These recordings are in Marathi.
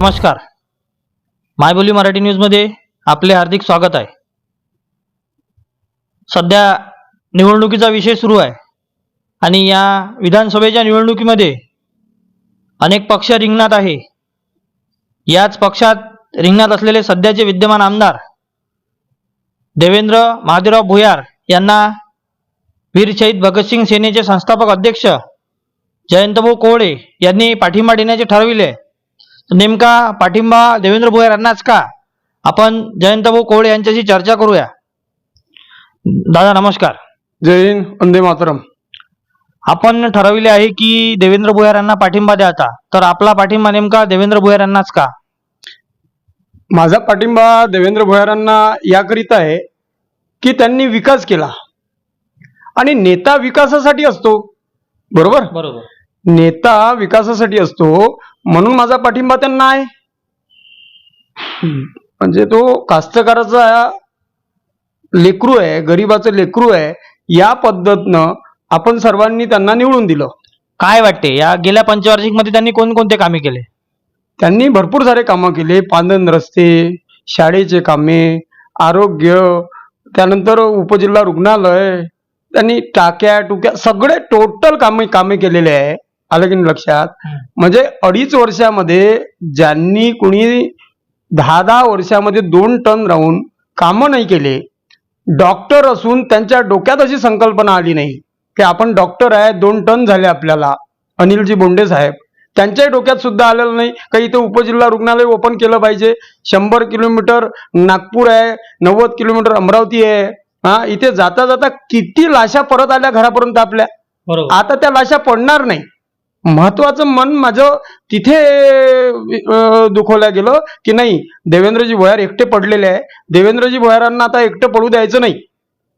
नमस्कार. मायबोली मराठी न्यूजमध्ये आपले हार्दिक स्वागत आहे. सध्या निवडणुकीचा विषय सुरू आहे आणि या विधानसभेच्या निवडणुकीमध्ये अनेक पक्ष रिंगणात आहे. याच पक्षात रिंगणात असलेले सध्याचे विद्यमान आमदार देवेंद्र महादेवराव भुयार यांना वीर शहीद भगतसिंग सेनेचे संस्थापक अध्यक्ष जयंतभाऊ कोहळे यांनी पाठिंबा देण्याचे ठरविले नेमका पाठिंबा देवेंद्र भोयर यांनाच का? आपण जयंतभाऊ कोहळे यांच्याशी चर्चा करूया. दादा नमस्कार. जय हिंद वंदे मातरम. आपण ठरविले आहे की देवेंद्र भोयर यांना पाठिंबा द्यायचा तर आपला पाठिंबा नेमका देवेंद्र भोयर यांनाच का? माझा पाठिंबा देवेंद्र भोयारांना याकरिता आहे की त्यांनी विकास केला. आणि नेता विकासासाठी असतो. बरोबर? बरोबर. नेता विकासासाठी असतो म्हणून माझा पाठिंबा त्यांना आहे. म्हणजे तो कास्तकाराचा लेकरू आहे गरिबाचं लेकरू आहे या पद्धतनं आपण सर्वांनी त्यांना निवडून दिलं. काय वाटते? या गेल्या पंचवार्षिकमध्ये त्यांनी कोणकोणते कामे केले? त्यांनी भरपूर सारे कामं केले. पांदन रस्ते शाळेचे कामे आरोग्य त्यानंतर उपजिल्हा रुग्णालय त्यांनी टाक्या टुक्या सगळे टोटल कामे कामे केलेले आहे. आलं की नाही लक्षात? म्हणजे अडीच वर्षामध्ये ज्यांनी कुणी दहा दहा वर्षामध्ये दोन टन राहून कामं नाही केले डॉक्टर असून त्यांच्या डोक्यात अशी संकल्पना आली नाही की आपण डॉक्टर आहे दोन टन झाले आपल्याला. अनिलजी बोंडे साहेब त्यांच्याही डोक्यात सुद्धा आलेलं नाही का इथे उपजिल्हा रुग्णालय ओपन केलं पाहिजे. शंभर किलोमीटर नागपूर आहे नव्वद किलोमीटर अमरावती आहे. हा इथे जाता जाता किती लाशा परत आल्या घरापर्यंत आपल्या? आता त्या लाशा पडणार नाही. महत्वाचं मन माझं तिथे दुखवलं गेलं की नाही देवेंद्रजी भोयार एकटे पडलेले आहे. देवेंद्रजी भोयारांना आता एकटं पडू द्यायचं नाही.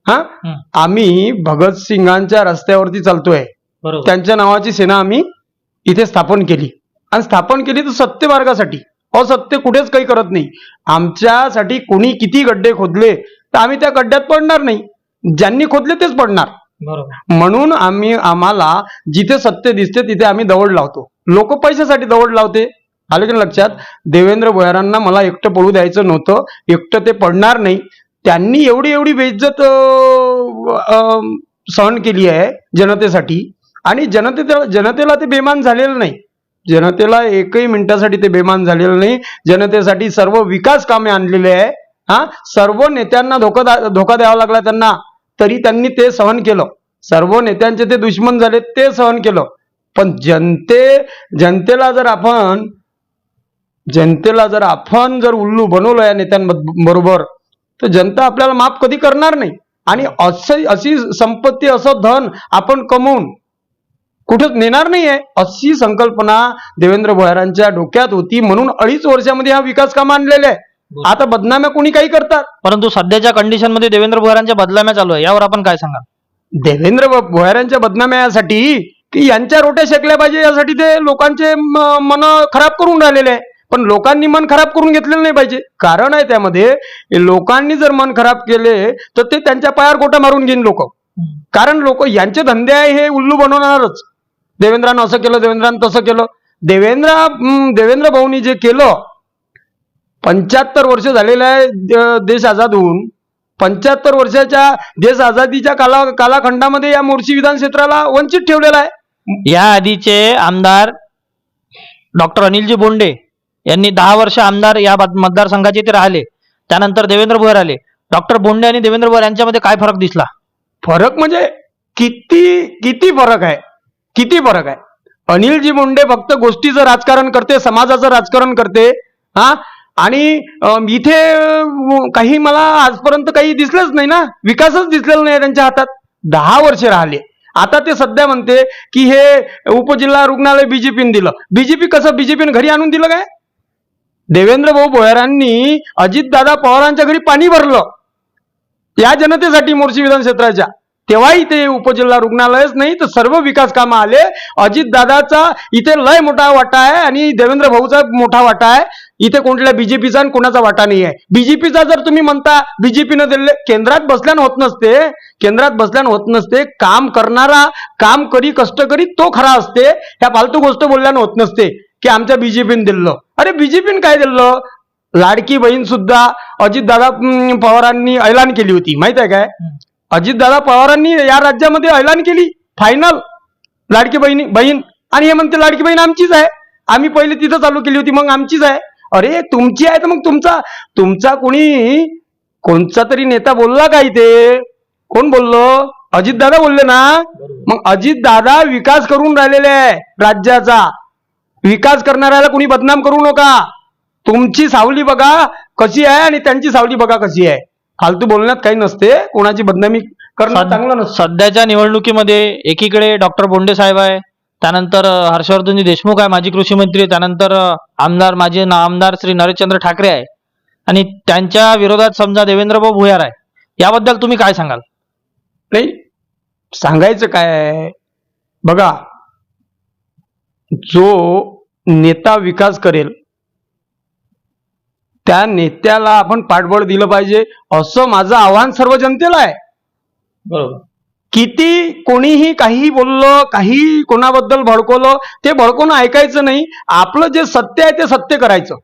हा. आम्ही भगतसिंगांच्या रस्त्यावरती चालतोय. त्यांच्या नावाची सेना आम्ही इथे स्थापन केली. आणि स्थापन केली तर सत्य मार्गासाठी. असत्य कुठेच काही करत नाही. आमच्यासाठी कोणी किती गड्डे खोदले तर आम्ही त्या गड्ड्यात पडणार नाही. ज्यांनी खोदले तेच पडणार. म्हणून आम्ही आम्हाला जिथे सत्य दिसते तिथे आम्ही दवड लावतो. लोक पैशासाठी दवड लावते. आले की लक्षात? देवेंद्र भोयारांना मला एकटं पडू द्यायचं नव्हतं. एकटं ते पडणार नाही. त्यांनी एवढी एवढी बेज्जत सहन केली आहे जनतेसाठी. आणि जनते जनतेला ते बेमान झालेलं नाही. जनतेला एकही मिनिटासाठी ते बेमान झालेलं नाही. जनतेसाठी सर्व विकास कामे आणलेले आहे. हा? सर्व नेत्यांना धोका धोका द्यावा लागला त्यांना. तरी त्यांनी ते सहन केलं. सर्व नेत्यांचे ते दुश्मन झाले ते सहन केलं. पण जनते जनतेला जर आपण जनतेला जर आपण जर उल्लू बनवलं या नेत्यांबरोबर तर जनता आपल्याला माफ कधी करणार नाही. आणि असं अशी संपत्ती असं धन आपण कमवून कुठंच नेणार नाहीये अशी संकल्पना देवेंद्र भोयारांच्या डोक्यात होती. म्हणून अडीच वर्षामध्ये हा विकास काम आणलेले. आहे आता बदनाम्या कोणी काही करतात? परंतु सध्याच्या कंडिशनमध्ये देवेंद्र भोयरांच्या बदलाम्या चालू आहे. यावर आपण काय सांगाल? देवेंद्र भोयारांच्या बदनाम्या यासाठी की यांच्या रोट्या शेकल्या पाहिजे यासाठी ते लोकांचे मन खराब करून राहिलेले आहे. पण लोकांनी मन खराब करून घेतलेलं नाही पाहिजे. कारण आहे त्यामध्ये लोकांनी जर मन खराब केले तर ते त्यांच्या पायावर गोटा मारून घेईन लोक. कारण लोक यांचे धंदे आहे हे उल्लू बनवणारच. देवेंद्रानं असं केलं देवेंद्रानं तसं केलं. देवेंद्र देवेंद्र भाऊनी जे केलं पंच्याहत्तर वर्ष झालेलं आहे देश आझाद होऊन पंच्याहत्तर वर्षाच्या देश आझादीच्या काला कालखंडामध्ये या मोर्शी विधान क्षेत्राला वंचित ठेवलेला आहे. या आधीचे आमदार डॉक्टर अनिलजी बोंडे यांनी दहा वर्ष आमदार या मतदारसंघाचे ते राहिले. त्यानंतर देवेंद्र भोयर आले. डॉक्टर बोंडे आणि देवेंद्र भोयर यांच्यामध्ये काय फरक दिसला? फरक म्हणजे किती किती फरक आहे? किती फरक आहे? अनिलजी मुंडे फक्त गोष्टीचं राजकारण करते समाजाचं राजकारण करते. हा? आणि इथे काही मला आजपर्यंत काही दिसलंच नाही ना. विकासच दिसलेला नाही त्यांच्या हातात. दहा वर्ष राहिले. आता ते सध्या म्हणते की हे उपजिल्हा रुग्णालय बीजेपीने दिलं. बीजेपी कसं? बीजेपीने घरी आणून दिलं काय? देवेंद्र भाऊ भोयरांनी अजितदादा पवारांच्या घरी पाणी भरलं. या जनतेसाठी मोर्शी विधान क्षेत्राच्या तेव्हाही ते उपजिल्हा रुग्णालयच नाही तर सर्व विकास कामं आले. अजितदादाचा इथे लय मोठा वाटा आहे आणि देवेंद्र भाऊचा मोठा वाटा आहे. इथे कोणत्या बीजेपीचा आणि कोणाचा वाटा नाही आहे. बीजेपीचा जर तुम्ही म्हणता बीजेपीनं दिले केंद्रात बसल्यानं होत नसते. केंद्रात बसल्यानं होत नसते. काम करणारा काम करी कष्ट करी तो खरा असते. ह्या फालतू गोष्ट बोलल्यानं होत नसते की आमच्या बीजेपीने दिलं अरे बीजेपीनं काय दिलं लाडकी बहीण सुद्धा अजितदादा पवारांनी ऐलान केली होती. माहीत आहे काय? अजितदादा पवारांनी या राज्यामध्ये ऐलान केली. फायनल लाडकी बहिणी बहीण. आणि हे म्हणते लाडकी बहीण आमचीच आहे. आम्ही पहिले तिथं चालू केली होती मग आमचीच आहे. अरे तुमची आहे तर मग तुमचा तुमचा कोणी कोणचा तरी नेता बोलला का इथे? कोण बोललो? अजितदादा बोलले ना? मग अजितदादा विकास करून राहिलेले आहे राज्याचा. विकास करणाऱ्याला कुणी बदनाम करू नका. तुमची सावली बघा कशी आहे आणि त्यांची सावली बघा कशी आहे. फालतू बोलण्यात काही नसते. कोणाची बदनामी करणं चांगलं नसतं. सध्याच्या निवडणुकीमध्ये एकीकडे डॉक्टर बोंडे साहेब आहे त्यानंतर हर्षवर्धनजी देशमुख आहे माजी कृषी मंत्री त्यानंतर आमदार माजी आमदार श्री नरेशचंद्र ठाकरे आहे. आणि त्यांच्या विरोधात समजा देवेंद्रभाऊ भुयार आहे. याबद्दल तुम्ही काय सांगाल? नाही सांगायचं काय बघा जो नेता विकास करेल त्या नेत्याला आपण पाठबळ दिलं पाहिजे असं माझं आव्हान सर्व जनतेला आहे. बरोबर. किती कोणीही काही बोललं काही कोणाबद्दल भडकवलं ते भडकवून ऐकायचं नाही. आपलं जे सत्य आहे ते सत्य करायचं.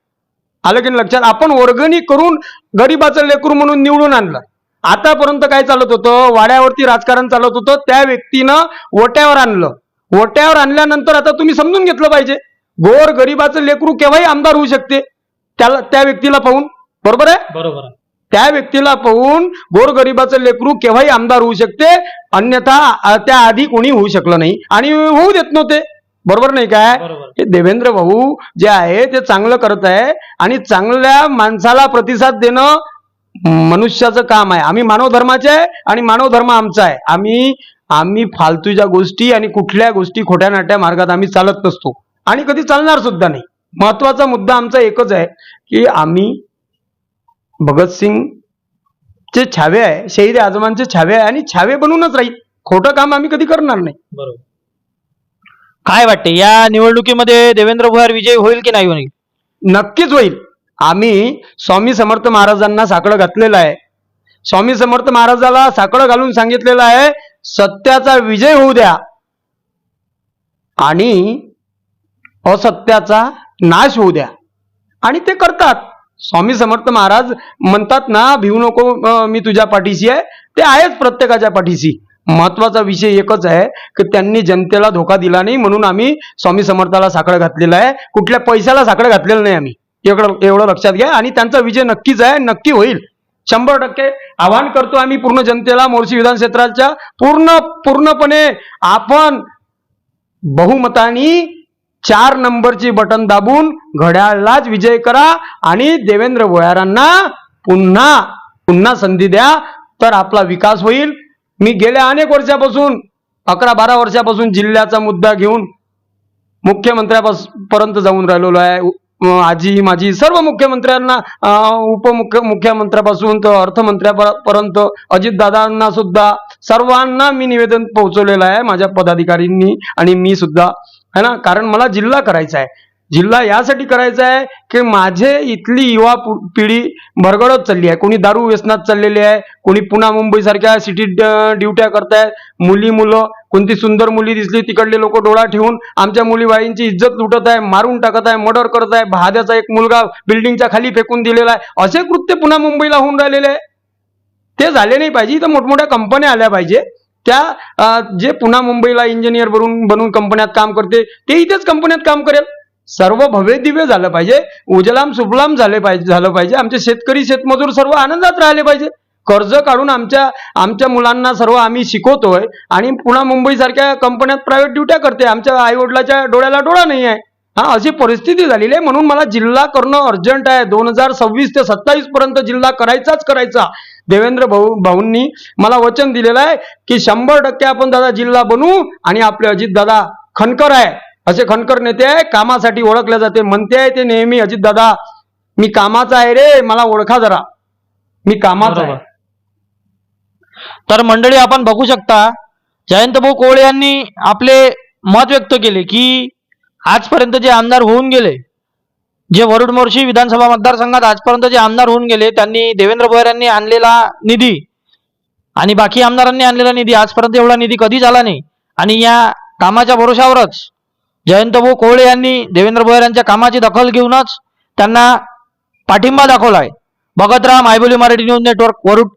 आलं की लक्षात? आपण वर्गणी करून गरीबाचं लेकरू म्हणून निवडून आणलं. आतापर्यंत काय चालत होतं? वाड्यावरती राजकारण चालत होतं. त्या व्यक्तीनं वट्यावर आणलं. वट्यावर आणल्यानंतर आता तुम्ही समजून घेतलं पाहिजे. गोर गरीबाचं लेकरू केव्हाही आमदार होऊ शकते. त्याला त्या व्यक्तीला पाहून. बरोबर आहे? बरोबर त्या व्यक्तीला पाहून गोरगरिबाचं लेकरू केव्हाही आमदार होऊ शकते अन्यथा त्या आधी कोणी होऊ शकलं नाही आणि होऊ देत नव्हते. बरोबर नाही काय? बरोबर. हे देवेंद्र भाऊ जे आहे ते चांगलं करत आहे आणि चांगल्या माणसाला प्रतिसाद देणं मनुष्याचं काम आहे. आम्ही मानव धर्माचे आहे आणि मानव धर्म आमचा आहे. आम्ही आम्ही फालतूच्या गोष्टी आणि कुठल्या गोष्टी खोट्या नाट्या मार्गात आम्ही चालत नसतो. आणि कधी चालणार सुद्धा नाही. महत्त्वाचा मुद्दा आमचा एकच आहे की आम्ही भगतसिंग चे छावे आहे शहीद आजमांचे छावे आहे आणि छावे बनूनच राहील. खोटं काम आम्ही कधी करणार नाही. बरोबर. काय वाटते? या निवडणुकीमध्ये देवेंद्र भुयार विजय होईल की नाही होईल? नक्कीच होईल. आम्ही स्वामी समर्थ महाराजांना साकडं घातलेलं आहे. स्वामी समर्थ महाराजाला साकडं घालून सांगितलेलं आहे सत्याचा विजय होऊ द्या. आणि असत्याचा नाश होऊ द्या. आणि ते करतात. स्वामी समर्थ महाराज म्हणतात ना भिवू नको मी तुझ्या पाठीशी आहे. ते आहेच प्रत्येकाच्या पाठीशी. महत्त्वाचा विषय एकच आहे की त्यांनी जनतेला धोका दिला नाही म्हणून आम्ही स्वामी समर्थाला साखळ घातलेलं आहे. कुठल्या पैशाला साखळ घातलेलं नाही आम्ही. एवढं एवढं लक्षात घ्या. आणि त्यांचा विजय नक्कीच आहे नक्की होईल. शंभर टक्के आवाहन करतो आम्ही पूर्ण जनतेला मोर्शी विधान क्षेत्राच्या पूर्ण पूर्णपणे आपण बहुमतानी चार नंबरची बटन दाबून घड्याळलाच विजय करा आणि देवेंद्र भोयारांना पुन्हा पुन्हा संधी द्या तर आपला विकास होईल. मी गेल्या अनेक वर्षापासून अकरा बारा वर्षापासून जिल्ह्याचा मुद्दा घेऊन मुख्यमंत्र्यापर्यंत जाऊन राहिलेलो आहे. आजी माझी सर्व मुख्यमंत्र्यांना उपमुख्य मुख्यमंत्र्यापासून तर अर्थमंत्र्यापर्यंत अजितदादांना सुद्धा सर्वांना मी निवेदन पोहोचवलेलं आहे. माझ्या पदाधिकाऱ्यांनी आणि मी सुद्धा. है ना? कारण मला जिल्हा करायचा आहे. जिल्हा यासाठी करायचा आहे की माझे इथली युवा पिढी भरगडत चालली आहे. कोणी दारू व्यसनात चाललेली आहे कोणी पुन्हा मुंबई सारख्या सिटीत ड्युट्या करतायत. मुली मुलं कोणती सुंदर मुली दिसली तिकडले लोक डोळा ठेवून आमच्या मुलीबाईंची इज्जत लुटत आहे मारून टाकत आहे मर्डर करत आहे. भाद्याचा एक मुलगा बिल्डिंगच्या खाली फेकून दिलेला आहे. असे कृत्य पुन्हा मुंबईला होऊन राहिलेले आहे. ते झाले नाही पाहिजे. इथं मोठमोठ्या कंपन्या आल्या पाहिजे. त्या जे पुन्हा मुंबईला इंजिनियर बनून बनून कंपन्यात काम करते ते इथेच कंपन्यात काम करेल. सर्व भव्य दिव्य झालं पाहिजे. उजलाम सुफलाम झाले पाहिजे झालं पाहिजे. आमचे शेतकरी शेतमजूर सर्व आनंदात राहिले पाहिजे. कर्ज काढून आमच्या आमच्या मुलांना सर्व आम्ही शिकवतोय आणि पुन्हा मुंबई सारख्या कंपन्यात प्रायव्हेट ड्युट्या करते. आमच्या आईवडिलाच्या डोळ्याला डोळा नाही आहे. हा अशी परिस्थिती झालेली आहे. म्हणून मला जिल्हा करणं अर्जंट आहे. दोन हजार सव्वीस ते सत्तावीस पर्यंत जिल्हा करायचाच करायचा. देवेंद्र भाऊ भाऊंनी मला वचन दिलेलं आहे की शंभर टक्के आपण दादा जिल्हा बनवू आणि आपले अजित दादा खनकर आहे. असे खनकर नेते आहे कामासाठी ओळखले जाते. म्हणते आहे ते नेहमी अजित दादा मी कामाचा आहे रे मला ओळखा जरा. मी कामाचा आहे. तर मंडळी आपण बघू शकता जयंत भाऊ कोळे यांनी आपले मत व्यक्त केले की आजपर्यंत जे आमदार होऊन गेले जे वरुड मोर्शी विधानसभा मतदारसंघात आजपर्यंत जे आमदार होऊन गेले त्यांनी देवेंद्र भोयर यांनी आणलेला निधी आणि बाकी आमदारांनी आणलेला निधी आजपर्यंत एवढा निधी कधीच आला नाही. आणि या कामाच्या भरोशावरच जयंतभाऊ कोवळे यांनी देवेंद्र भोयर यांच्या कामाची दखल घेऊनच त्यांना पाठिंबा दाखवला आहे बघत मायबोली मराठी न्यूज नेटवर्क वरुड